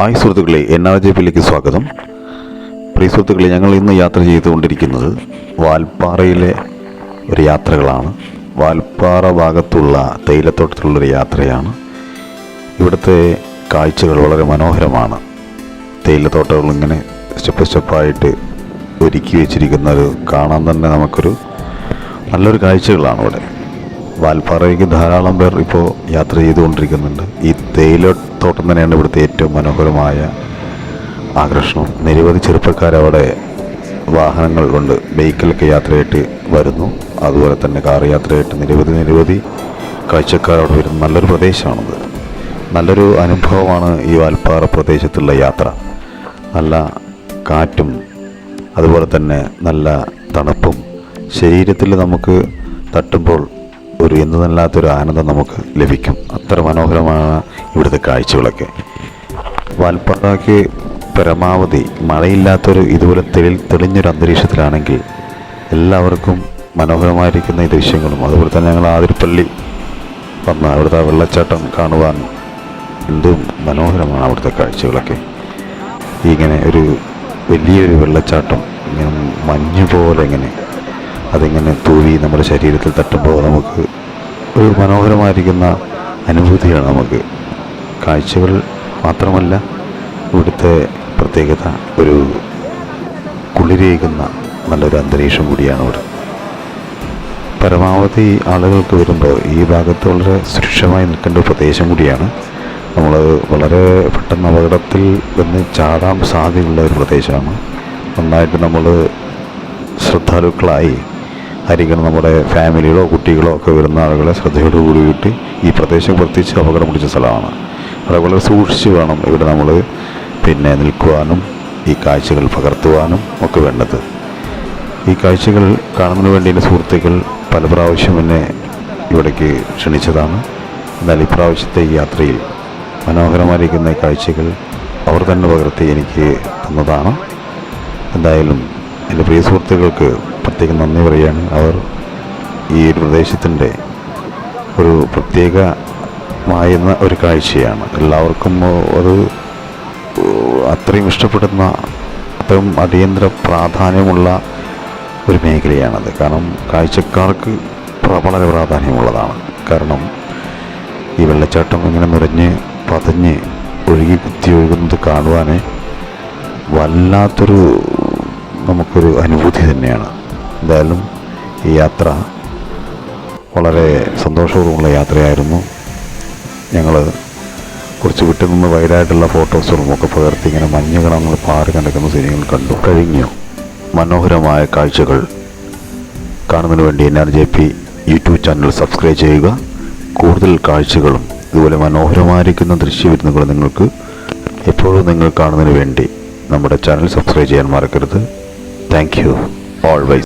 Hi സുഹൃത്തുക്കളെ N R J പിയിലേക്ക് സ്വാഗതം. പ്രിയ സുഹൃത്തുക്കളെ ഞങ്ങൾ ഇന്ന് യാത്ര ചെയ്തുകൊണ്ടിരിക്കുന്നത് വാൽപ്പാറയിലെ ഒരു യാത്രകളാണ്. വാൽപ്പാറ ഭാഗത്തുള്ള തേയിലത്തോട്ടത്തിലുള്ളൊരു യാത്രയാണ്. ഇവിടുത്തെ കാഴ്ചകൾ വളരെ മനോഹരമാണ്. തേയിലത്തോട്ടങ്ങൾ ഇങ്ങനെ സ്റ്റെപ്പ് സ്റ്റെപ്പായിട്ട് ഒരുക്കി വെച്ചിരിക്കുന്ന ഒരു കാണാൻ തന്നെ നമുക്കൊരു നല്ലൊരു കാഴ്ചകളാണ് ഇവിടെ. വാൽപ്പാറയ്ക്ക് ധാരാളം പേർ ഇപ്പോൾ യാത്ര ചെയ്തുകൊണ്ടിരിക്കുന്നുണ്ട്. ഈ തേയിലത്തോട്ടം തന്നെയാണ് ഇവിടുത്തെ ഏറ്റവും മനോഹരമായ ആകർഷണം. നിരവധി ചെറുപ്പക്കാർ അവിടെ വാഹനങ്ങൾ കൊണ്ട് ബൈക്കിലൊക്കെ യാത്രയായിട്ട് വരുന്നു. അതുപോലെ തന്നെ കാർ യാത്രയായിട്ട് നിരവധി നിരവധി കാഴ്ചക്കാർ അവിടെ വരുന്ന. നല്ലൊരു പ്രദേശമാണത്. നല്ലൊരു അനുഭവമാണ് ഈ വാൽപ്പാറ പ്രദേശത്തുള്ള യാത്ര. നല്ല കാറ്റും അതുപോലെ തന്നെ നല്ല തണുപ്പും. ശരീരത്തിൽ നമുക്ക് തട്ടുമ്പോൾ ഒരു എന്നതല്ലാത്തൊരു ആനന്ദം നമുക്ക് ലഭിക്കും. അത്ര മനോഹരമാണ് ഇവിടുത്തെ കാഴ്ചകളൊക്കെ. വാൽപ്പാറയ്ക്ക് പരമാവധി മഴയില്ലാത്തൊരു ഇതുപോലെ തെളി തെളിഞ്ഞൊരു അന്തരീക്ഷത്തിലാണെങ്കിൽ എല്ലാവർക്കും മനോഹരമായിരിക്കുന്ന ഈ ദൃശ്യങ്ങളും അതുപോലെ തന്നെ ഞങ്ങൾ ആതിരപ്പള്ളി വന്ന അവിടുത്തെ വെള്ളച്ചാട്ടം കാണുവാൻ എന്തും മനോഹരമാണ് അവിടുത്തെ കാഴ്ചകളൊക്കെ. ഇങ്ങനെ ഒരു വലിയൊരു വെള്ളച്ചാട്ടം ഇങ്ങനെ മഞ്ഞ് പോലെ ഇങ്ങനെ അതിങ്ങനെ തൂവി നമ്മുടെ ശരീരത്തിൽ തട്ടുമ്പോൾ നമുക്ക് ഒരു മനോഹരമായിരിക്കുന്ന അനുഭൂതിയാണ് നമുക്ക്. കാഴ്ചകൾ മാത്രമല്ല ഇവിടുത്തെ പ്രത്യേകത ഒരു കുളിരേകുന്ന നല്ലൊരു അന്തരീക്ഷം കൂടിയാണ് ഇവിടെ പരമാവധി ആളുകൾക്ക് വരുമ്പോൾ ഈ ഭാഗത്ത് വളരെ സുരക്ഷിതമായി നിൽക്കേണ്ട ഒരു പ്രദേശം കൂടിയാണ്. നമ്മൾ വളരെ പെട്ടെന്ന് അപകടത്തിൽ വന്ന് ചാടാൻ സാധ്യതയുള്ള ഒരു പ്രദേശമാണ്. നന്നായിട്ട് നമ്മൾ ശ്രദ്ധാലുക്കളായി ആയിരിക്കണം നമ്മുടെ ഫാമിലികളോ കുട്ടികളോ ഒക്കെ വരുന്ന ആളുകളെ ശ്രദ്ധയോട് കൂടിയിട്ട് ഈ പ്രദേശം പ്രത്യേകിച്ച് അപകടം പിടിച്ച സ്ഥലമാണ്. അവിടെ വളരെ സൂക്ഷിച്ച് വേണം ഇവിടെ നമ്മൾ പിന്നെ നിൽക്കുവാനും ഈ കാഴ്ചകൾ പകർത്തുവാനും ഒക്കെ വേണ്ടത്. ഈ കാഴ്ചകൾ കാണുന്നതിന് വേണ്ടി എന്റെ സുഹൃത്തുക്കൾ പല പ്രാവശ്യം എന്നെ ഇവിടേക്ക് ക്ഷണിച്ചതാണ്. എന്നാൽ ഇപ്രാവശ്യത്തെ യാത്രയിൽ മനോഹരമായിരിക്കുന്ന കാഴ്ചകൾ അവർ തന്നെ പകർത്തി എനിക്ക് തന്നതാണ്. എന്തായാലും എന്റെ പ്രിയ സുഹൃത്തുക്കൾക്ക് പ്രത്യേകം നന്ദി പറയുകയാണ്. അവർ ഈ ഒരു പ്രദേശത്തിന്റെ ഒരു പ്രത്യേകമായിരുന്ന ഒരു കാഴ്ചയാണ്. എല്ലാവർക്കും അത് അത്രയും ഇഷ്ടപ്പെടുന്ന അത്രയും അടിയന്തര പ്രാധാന്യമുള്ള ഒരു മേഖലയാണത്. കാരണം കാഴ്ചക്കാർക്ക് വളരെ പ്രാധാന്യമുള്ളതാണ്. കാരണം ഈ വെള്ളച്ചാട്ടം ഇങ്ങനെ നിറഞ്ഞ് പതഞ്ഞ് ഒഴുകി കുത്തി ഒഴുകുന്നത് കാണുവാൻ വല്ലാത്തൊരു നമുക്കൊരു അനുഭൂതി തന്നെയാണ്. എന്തായാലും ഈ യാത്ര വളരെ സന്തോഷപൂർവമുള്ള യാത്രയായിരുന്നു. ഞങ്ങൾ കുറച്ച് വിട്ടു നിന്ന് വൈഡായിട്ടുള്ള ഫോട്ടോസുകളും ഒക്കെ പകർത്തി ഇങ്ങനെ മഞ്ഞ് കിണങ്ങൾ പാറി നടക്കുന്ന സീനുകൾ കണ്ടു. കഴിഞ്ഞു. മനോഹരമായ കാഴ്ചകൾ. കാണുന്നതിന് വേണ്ടി N R J P YouTube channel subscribe ചെയ്യുക. കൂടുതൽ കാഴ്ചകളും ഇതുപോലെ മനോഹരമായിരിക്കുന്ന ദൃശ്യവിരുന്നുകൾ നിങ്ങൾക്ക് എപ്പോഴും നിങ്ങൾ കാണുന്നതിന് വേണ്ടി നമ്മുടെ ചാനൽ സബ്സ്ക്രൈബ് ചെയ്യാൻ മറക്കരുത്. Thank you always